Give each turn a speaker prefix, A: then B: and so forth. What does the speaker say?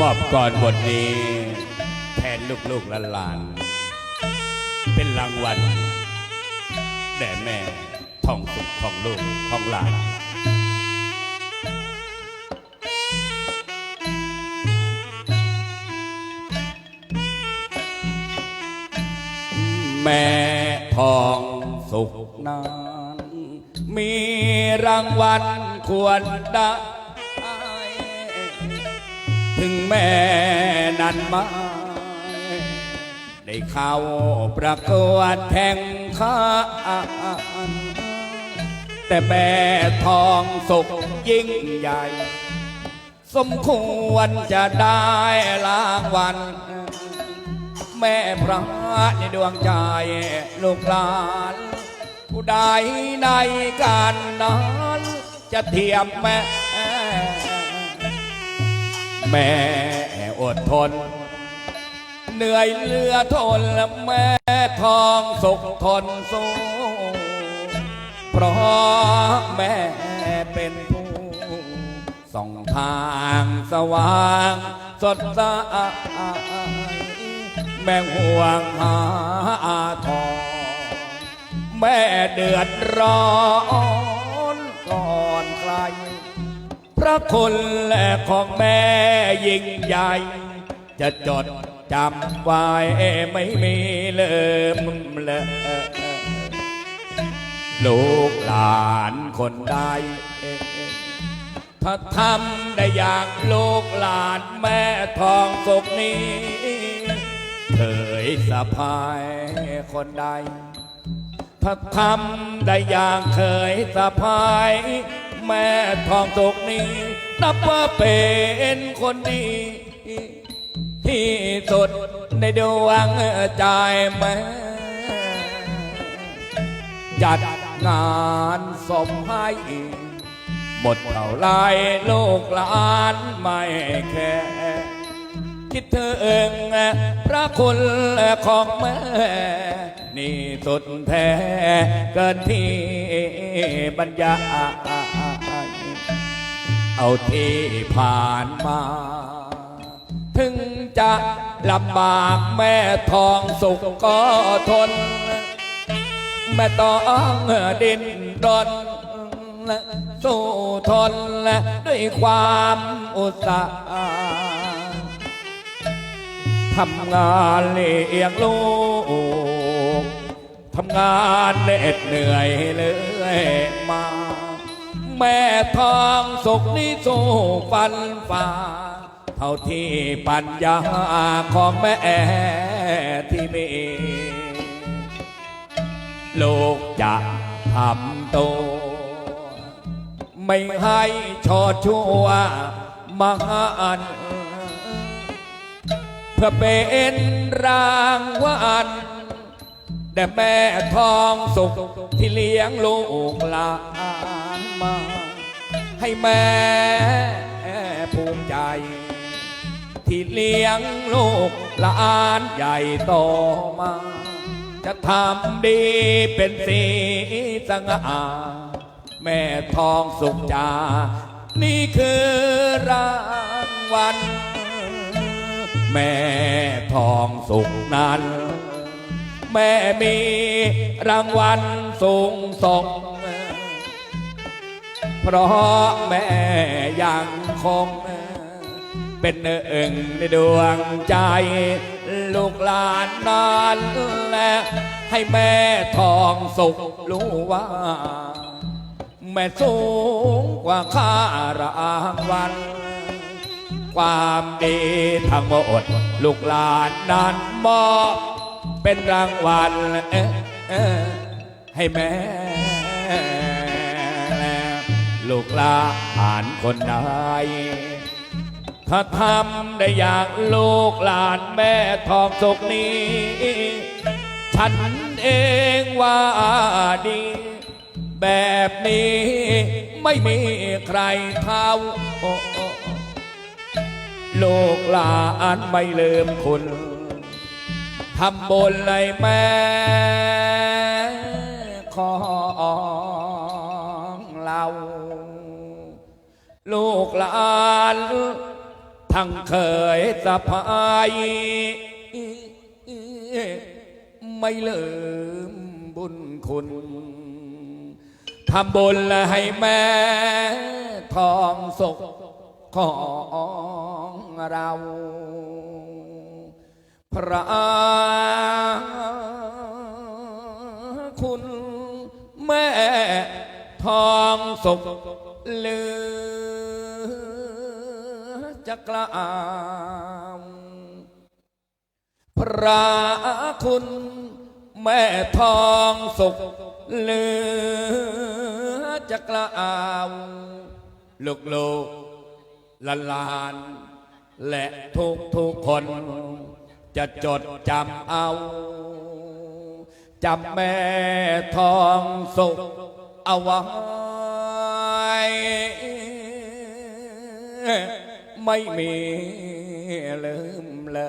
A: มอบก่อนบทนี้ แทนลูกๆหลานๆเป็นรางวัลแด่แม่ทองสุขของลูกของหลานแม่ทองสุขนานมีรางวัลควรได้ ถึงแม่นั้นมาได้เข้าประกวดแข่งขันแต่แม่ทองสุขยิ่งใหญ่ สมควรจะได้รางวัลแม่พระในดวงใจลูกหลาน ผู้ใดในการนั้นจะเทียมแม่ แม่อดทน เหนื่อยเลือทนและแม่ทองสุขทนสู้เพราะแม่เป็นผู้ส่องทางสว่างสดใสแม่ห่วงหาทองแม่เดือดร้อน ระคุณและของแม่ยิ่งใหญ่ จะจดจำไว้ไม่มีเลิมเลยลูกหลานคนใดถ้าทำได้อย่างลูกหลานแม่ทองสุกนี้เคยสะพายคนใดถ้าทำได้อย่างเคยสะพาย แม่ทองสุกนี้นับว่าเป็นคนดี ที่สุดในดวงใจแม่จัดงานสมให้หมดเท่าไรลูกหลานไม่แค่คิดถึงพระคุณของแม่ นี่สุดแท้เกินที่บรรยา เอาที่ผ่านมา ถึงจะลำบากแม่ทองสุขก็ทน แม่ต้องดินรนสู้ทนและด้วยความอุตสาห์ทำงานเลี้ยงลูกทำงานเหน็ดเหนื่อยเลื่อยมา แม่ทองสุขนี้สู้ฟันฝ่า เท่าที่ปัญญาของแม่ที่มีลูกจะทำตัว ไม่ให้ชอดชั่วมาอันเพื่อเป็นรางวัลแด่แม่ทองสุขที่เลี้ยงลูกหลาน มา ให้แม่ภูมิใจ ที่เลี้ยงลูกหลานใหญ่โตมา จะทำดีเป็นสีสง่าแม่ทองสุขจา นี่คือรางวัลแม่ทองสุขนั้น แม่มีรางวัลสูงส่ง เพราะแม่ยังคง เป็นหนึ่งในดวงใจ ลูกหลานนั้นและให้แม่ทองสุขรู้ว่า แม่สูงกว่าค่ารางวัลความดีทั้งหมด ลูกหลานนั้นมอบเป็นรางวัลให้แม่ ลูกลานคนใดถ้าทำได้อย่างลูกหลานแม่ทองสุกนี้ ฉันเองว่าดี แบบนี้ไม่มีใครเท่าลูกหลานไม่ลืมคุณทำบุญเลยแม่ ทั้งเคยสะพายไม่ลืมบุญคุณทำบุญให้แม่ทองสุของเรา พระคุณแม่ทองสุขเลือ จะกล่าวพระคุณแม่ทองสุขเหลือจะกล่าวลูกลูกลาลาน และทุกทุกคน จะจดจำเอาจำแม่ทองสุขเอาไว้ ไม่มีลืมละ